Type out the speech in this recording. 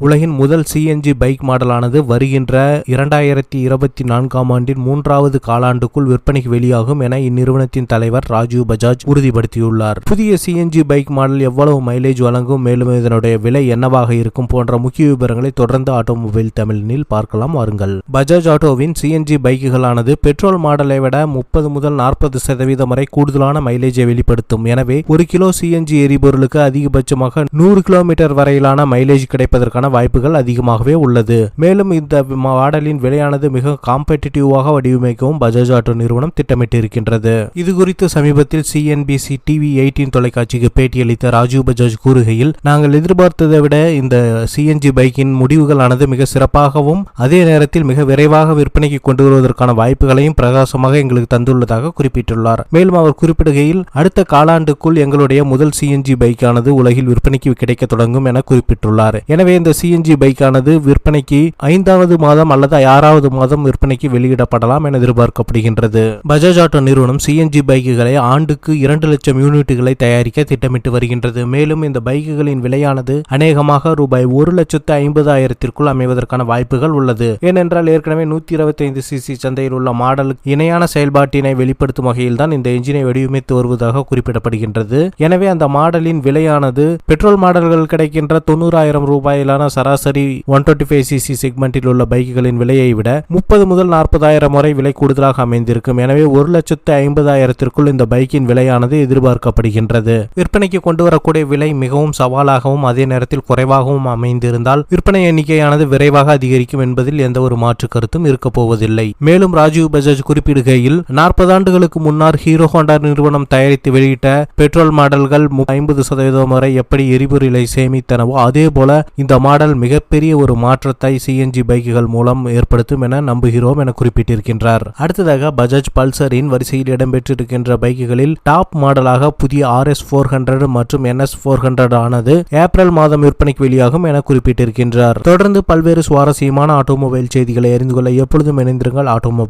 உலகின் முதல் CNG bike மாடலானது வருகின்ற இரண்டாயிரத்தி இருபத்தி நான்காம் ஆண்டின் மூன்றாவது காலாண்டுக்குள் விற்பனைக்கு வெளியாகும் என இந்நிறுவனத்தின் தலைவர் ராஜீவ் பஜாஜ் உறுதிப்படுத்தியுள்ளார். புதிய சிஎன்ஜி பைக் மாடல் எவ்வளவு மைலேஜ் வழங்கும் மேலும் இதனுடைய விலை என்னவாக இருக்கும் போன்ற முக்கிய விவரங்களை தொடர்ந்து ஆட்டோமொபைல் தமிழனில் பார்க்கலாம் வாருங்கள். பஜாஜ் ஆட்டோவின் சிஎன்ஜி பைக்குகளானது பெட்ரோல் மாடலை விட முப்பது முதல் நாற்பது சதவீதம் வரை கூடுதலான மைலேஜை வெளிப்படுத்தும். எனவே ஒரு கிலோ சிஎன்ஜி எரிபொருளுக்கு அதிகபட்சமாக நூறு கிலோமீட்டர் வரையிலான மைலேஜ் கிடைப்பதற்கான வாய்ப்புகள் அதிகமாகவே உள்ளது. மேலும் இந்த மாடலின் விலையானது மிக காம்படிட்டிவாக வடிவமைக்கவும் பஜாஜ் ஆட்டோ நிறுவனம் திட்டமிட்டிருக்கின்றது. இது குறித்து சமீபத்தில் சிஎன்பிசி டிவி எயிட்டீன் தொலைக்காட்சிக்கு பேட்டியளித்த ராஜீவ் பஜாஜ் கூறுகையில் நாங்கள் எதிர்பார்த்ததை விட இந்த சிஎன்ஜி பைக்கின் முடிவுகளானது மிக சிறப்பாகவும் அதே நேரத்தில் மிக விரைவாக விற்பனைக்கு கொண்டு வருவதற்கான வாய்ப்புகளையும் பிரகாசமாக எங்களுக்கு தந்துள்ளதாக குறிப்பிட்டுள்ளார். மேலும் அவர் குறிப்பிடுகையில் அடுத்த காலாண்டுக்குள் எங்களுடைய முதல் சிஎன்ஜி பைக்கானது உலகில் விற்பனைக்கு கிடைக்க தொடங்கும் என குறிப்பிட்டுள்ளார். எனவே இந்த சிஎன்ஜி பைக்கானது விற்பனைக்கு ஐந்தாவது மாதம் அல்லது ஆறாவது மாதம் விற்பனைக்கு வெளியிடப்படலாம் என எதிர்பார்க்கப்படுகின்றது. பஜாஜ் ஆட்டோ நிறுவனம் சிஎன்ஜி பைக்குகளை ஆண்டுக்கு இரண்டு லட்சம் யூனிட்டுகளை தயாரிக்க திட்டமிட்டு வருகின்றது. மேலும் இந்த பைக்குகளின் விலையானது அநேகமாக ரூபாய் ஒரு லட்சத்து ஐம்பதாயிரத்திற்குள் அமைவதற்கான வாய்ப்புகள் உள்ளது. ஏனென்றால் ஏற்கனவே நூத்தி இருபத்தி ஐந்து சிசி சந்தையில் உள்ள மாடல் இணையான செயல்பாட்டினை வெளிப்படுத்தும் வகையில் தான் இந்த என்ஜினை வடிவமைத்து வருவதாக குறிப்பிடப்படுகின்றது. எனவே அந்த மாடலின் விலையானது பெட்ரோல் மாடல்கள் கிடைக்கின்ற தொண்ணூறாயிரம் ரூபாயிலான சராசரி ஒன் டுவெண்ட்டி ஃபைவ் சிசி செக்மெண்டில் உள்ள பைக்குகளின் விலையை விட முப்பது முதல் நாற்பதாயிரம் வரை விலை கூடுதலாக அமைந்திருக்கும். எனவே ஒரு லட்சத்து ஐம்பதாயிரத்திற்குள் இந்த பைக்கின் விலையானது எதிர்பார்க்கப்படுகின்றது. விற்பனைக்கு கொண்டு வரக்கூடிய விலை மிகவும் சவாலாகவும் அதே நேரத்தில் குறைவாகவும் அமைந்திருந்தால் விற்பனை எண்ணிக்கையானது விரைவாக அதிகரிக்கும் என்பதில் எந்த ஒரு மாற்று கருத்தும் இருக்கப் போவதில்லை. மேலும் ராஜீவ் பஜாஜ் குறிப்பிடுகையில் நாற்பது ஆண்டுகளுக்கு முன்னர் ஹீரோ ஹோண்டா நிறுவனம் தயாரித்து வெளியிட்ட பெட்ரோல் மாடல்கள் ஐம்பது சதவீதம் வரை எப்படி எரிபொருளை சேமித்தனவோ அதே போல இந்த மாடல் மிகப்பெரிய ஒரு மாற்றத்தை சிஎன்ஜி பைக்குகள் மூலம் ஏற்படுத்தும் என நம்புகிறோம் என குறிப்பிட்டிருக்கின்றார். அடுத்ததாக பஜாஜ் பல்சரின் வரிசையில் இடம்பெற்றிருக்கின்ற பைக்குகளில் டாப் மாடலாக புதிய ஆர்எஸ் ஃபோர் ஹண்ட்ரட் மற்றும் என் எஸ் ஃபோர் ஹண்ட்ரட் ஆனது ஏப்ரல் மாதம் விற்பனைக்கு வெளியாகும் என குறிப்பிட்டிருக்கின்றார். தொடர்ந்து பல்வேறு சுவாரஸ்யமான ஆட்டோமொபைல் செய்திகளை அறிந்து கொள்ள எப்பொழுதும் இணைந்திருங்கள். ஆட்டோமொபைல்